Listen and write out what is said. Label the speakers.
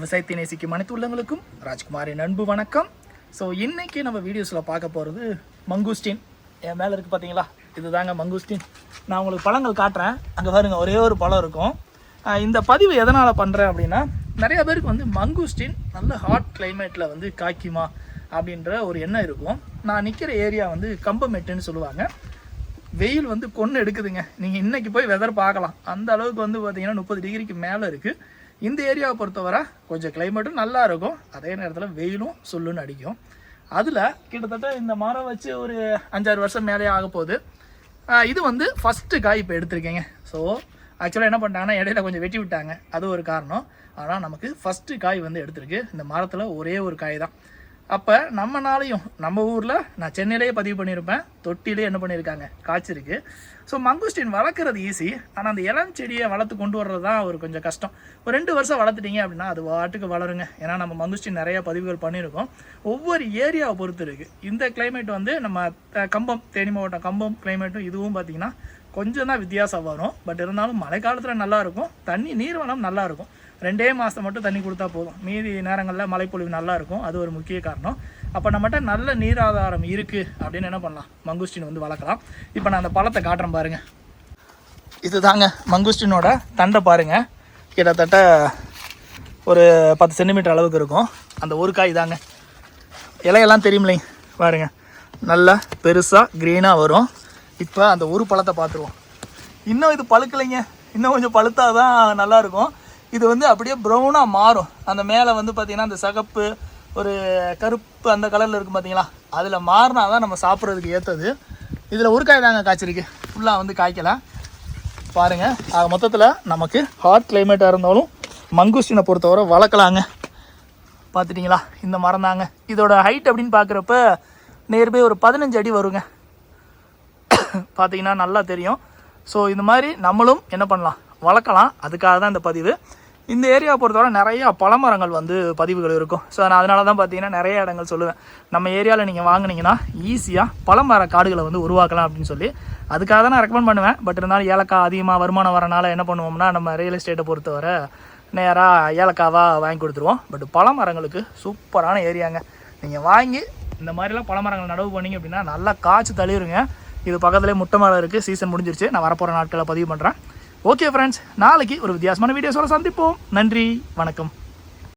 Speaker 1: விவசாயத்தை நேசிக்கும் அனைத்து உள்ளங்களுக்கும் ராஜ்குமாரின் அன்பு வணக்கம். ஸோ இன்னைக்கு நம்ம வீடியோஸில் பார்க்க போகிறது மங்குஸ்டின். என் மேலே இருக்குது பார்த்தீங்களா இதுதாங்க மங்குஸ்டின். நான் உங்களுக்கு பழங்கள் காட்டுறேன். அங்கே பாருங்க ஒரே ஒரு பழம் இருக்கும். இந்த பதிவு எதனால் பண்ணுறேன் அப்படின்னா நிறைய பேருக்கு வந்து மங்குஸ்டின் நல்ல ஹாட் கிளைமேட்டில் வந்து காய்க்குமா அப்படின்ற ஒரு எண்ணம் இருக்கும். நான் நிற்கிற ஏரியா வந்து கம்பமெட்டுன்னு சொல்லுவாங்க. வெயில் வந்து கொன்று எடுக்குதுங்க. நீங்கள் இன்னைக்கு போய் வெதர் பார்க்கலாம். அந்த அளவுக்கு வந்து பார்த்தீங்கன்னா முப்பது டிகிரிக்கு மேலே இருக்குது இந்த ஏரியாவை பொறுத்தவரை கொஞ்சம் கிளைமேட்டும் நல்லா இருக்கும். அதே நேரத்தில் வெயிலும் சொல்லுன்னு அடிக்கும். அதில் கிட்டத்தட்ட இந்த மரம் வச்சு ஒரு அஞ்சாறு வருஷம் மேலே ஆக போகுது. இது வந்து ஃபஸ்ட்டு காய் இப்போ எடுத்திருக்கேங்க. ஸோ ஆக்சுவலாக என்ன பண்ணிட்டாங்கன்னா இடையில கொஞ்சம் வெட்டி விட்டாங்க. அது ஒரு காரணம். ஆனால் நமக்கு ஃபஸ்ட்டு காய் வந்து எடுத்திருக்கு. இந்த மரத்தில் ஒரே ஒரு காய் தான். அப்போ நம்மனாலையும் நம்ம ஊரில் நான் சென்னையிலேயே பதிவு பண்ணியிருப்பேன். தொட்டிலே என்ன பண்ணியிருக்காங்க? காய்ச்சிருக்கு ஸோ மங்குஸ்டின் வளர்க்குறது ஈஸி ஆனால் அந்த இளம் செடியை வளர்த்து கொண்டு வர்றது தான் ஒரு கொஞ்சம் கஷ்டம். ஒரு ரெண்டு வருஷம் வளர்த்துட்டீங்க அப்படின்னா அது வாட்டுக்கு வளருங்க. ஏன்னா நம்ம மங்குஸ்டின் நிறைய பதிவுகள் பண்ணியிருக்கோம். ஒவ்வொரு ஏரியாவை பொறுத்து இருக்குது இந்த கிளைமேட் வந்து நம்ம கம்பம் தேனி மாவட்டம் கம்பம் கிளைமேட்டும் இதுவும் பார்த்திங்கன்னா கொஞ்சம் தான் வித்தியாசம் வரும். பட் இருந்தாலும் மழை காலத்தில் தண்ணி நீர் வளம் நல்லா இருக்கும். ரெண்டே மாதம் மட்டும் தண்ணி கொடுத்தா போதும். மீதி நேரங்களில் மழைப்பொழிவு நல்லா இருக்கும் அது ஒரு முக்கிய காரணம். அப்போ நம்மகிட்ட நல்ல நீராதாரம் இருக்குது அப்படின்னு என்ன பண்ணலாம்? மங்குஸ்டின் வந்து வளர்க்கலாம். இப்போ நான் அந்த பழத்தை காட்டுறேன் பாருங்க. இதுதாங்க மங்குஸ்டினோட தண்டை பாருங்க. கிட்டத்தட்ட ஒரு பத்து சென்டிமீட்டர் அளவுக்கு இருக்கும். அந்த ஒரு காய் தாங்க. இலையெல்லாம் தெரியுமில்லைங்க பாருங்க. நல்லா பெருசாக க்ரீனாக வரும். இப்போ அந்த ஒரு பழத்தை பார்த்துருவோம். இன்னும் இது பழுக்கலைங்க. இன்னும் கொஞ்சம் பழுத்தா தான் நல்லாயிருக்கும். இது வந்து அப்படியே ப்ரௌனாக மாறும். அந்த மேலே வந்து பார்த்திங்கன்னா அந்த சகப்பு ஒரு கருப்பு அந்த கலரில் இருக்கும் பார்த்தீங்களா அதில் மாறினா தான் நம்ம சாப்பிட்றதுக்கு ஏற்றது இதில் ஒரு காய் தாங்க காய்ச்சிருக்கு. ஃபுல்லாக வந்து காய்க்கலாம் பாருங்கள் ஆக மொத்தத்தில் நமக்கு ஹாட் கிளைமேட்டாக இருந்தாலும் மங்குஸ்டினை பொறுத்தவரை வளர்க்கலாங்க. பார்த்துட்டிங்களா இந்த மரம் தாங்க. இதோட ஹைட் அப்படின்னு பார்க்குறப்ப நியர்பை ஒரு பதினஞ்சு அடி வருங்க. பார்த்தீங்கன்னா நல்லா தெரியும். ஸோ இந்த மாதிரி நம்மளும் என்ன பண்ணலாம்? வளர்க்கலாம். அதுக்காக தான் இந்த பதிவு. இந்த ஏரியாவை பொறுத்தவரை நிறையா பழமரங்கள் வந்து பதிவுகள் இருக்கும். ஸோ நான் அதனால தான் பார்த்தீங்கன்னா நிறைய இடங்கள் சொல்லுவேன். நம்ம ஏரியாவில் நீங்கள் வாங்கினீங்கன்னா ஈஸியாக பழமர காடுகளை வந்து உருவாக்கலாம் அப்படின்னு சொல்லி. அதுக்காக தான் நான் ரெக்கமெண்ட் பண்ணுவேன். பட் இருந்தாலும் ஏலக்காய் அதிகமாக வருமானம் வரனால என்ன பண்ணுவோம்னா நம்ம ரியல் எஸ்டேட்டை பொறுத்தவரை நேராக ஏலக்காவாக வாங்கி கொடுத்துருவோம். பட் பழமரங்களுக்கு சூப்பரான ஏரியாங்க நீங்கள் வாங்கி இந்த மாதிரிலாம் பழமரங்கள் நடவு பண்ணீங்க அப்படின்னா நல்லா காய்ச்சி தளிருங்க இது பக்கத்துலேயே முட்டை மரம் இருக்குது சீசன் முடிஞ்சிருச்சு. நான் வரப்போகிற நாட்களை பதிவு பண்ணுறேன் ஓகே ஃப்ரெண்ட்ஸ் நாளைக்கு ஒரு வித்தியாசமான வீடியோஸோட சந்திப்போம். நன்றி. வணக்கம்.